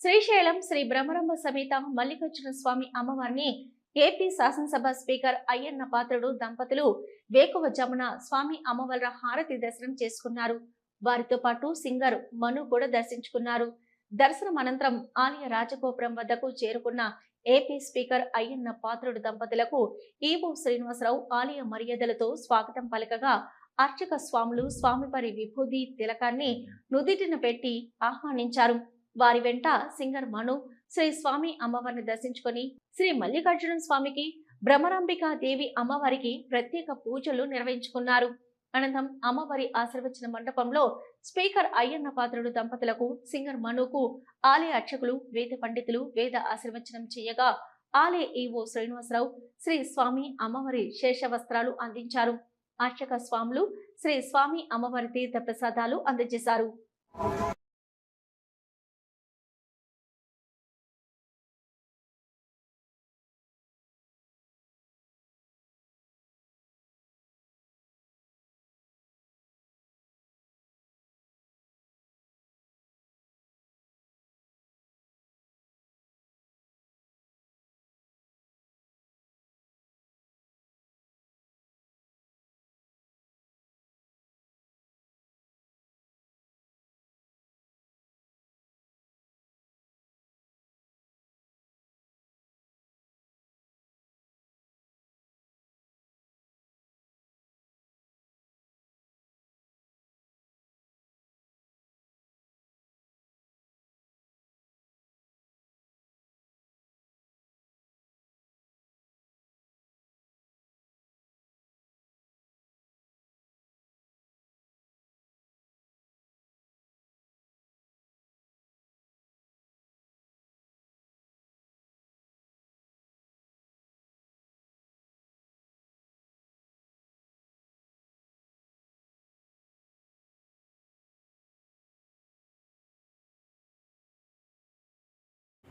శ్రీశైలం శ్రీ బ్రహ్మరంభ సమేత మల్లికార్జున స్వామి అమ్మవారిని ఏపీ శాసనసభ స్పీకర్ అయ్యన్న పాత్రుడు దంపతులు వేకువజామున స్వామి అమ్మవారి హారతి దర్శనం చేసుకున్నారు. వారితో పాటు సింగర్ మను కూడా దర్శించుకున్నారు. దర్శనం అనంతరం ఆలయ రాజగోపురం వద్దకు చేరుకున్న ఏపీ స్పీకర్ అయ్యన్న పాత్రుడు దంపతులకు ఈవో శ్రీనివాసరావు ఆలయ మర్యాదలతో స్వాగతం పలకగా అర్చక స్వాములు స్వామివారి విభూది తిలకాన్ని నుదిటిన పెట్టి ఆహ్వానించారు. వారి వెంట సింగర్ మను శ్రీ స్వామి అమ్మవారిని దర్శించుకొని శ్రీ మల్లికార్జున స్వామికి భ్రమరాంబికా దేవి అమ్మవారికి ప్రత్యేక పూజలు నిర్వహించుకున్నారు. అనంతరం అమ్మవారి ఆశీర్వచన మండపంలో స్పీకర్ అయ్యన్న పాత్రుడు దంపతులకు సింగర్ మనుకు ఆలయ అర్చకులు వేద పండితులు వేద ఆశీర్వచనం చేయగా ఆలయ ఈవో శ్రీనివాసరావు శ్రీ స్వామి అమ్మవారి శేష వస్త్రాలు అందించారు. అర్చక స్వాములు శ్రీ స్వామి అమ్మవారి తీర్థ ప్రసాదాలు అందజేశారు.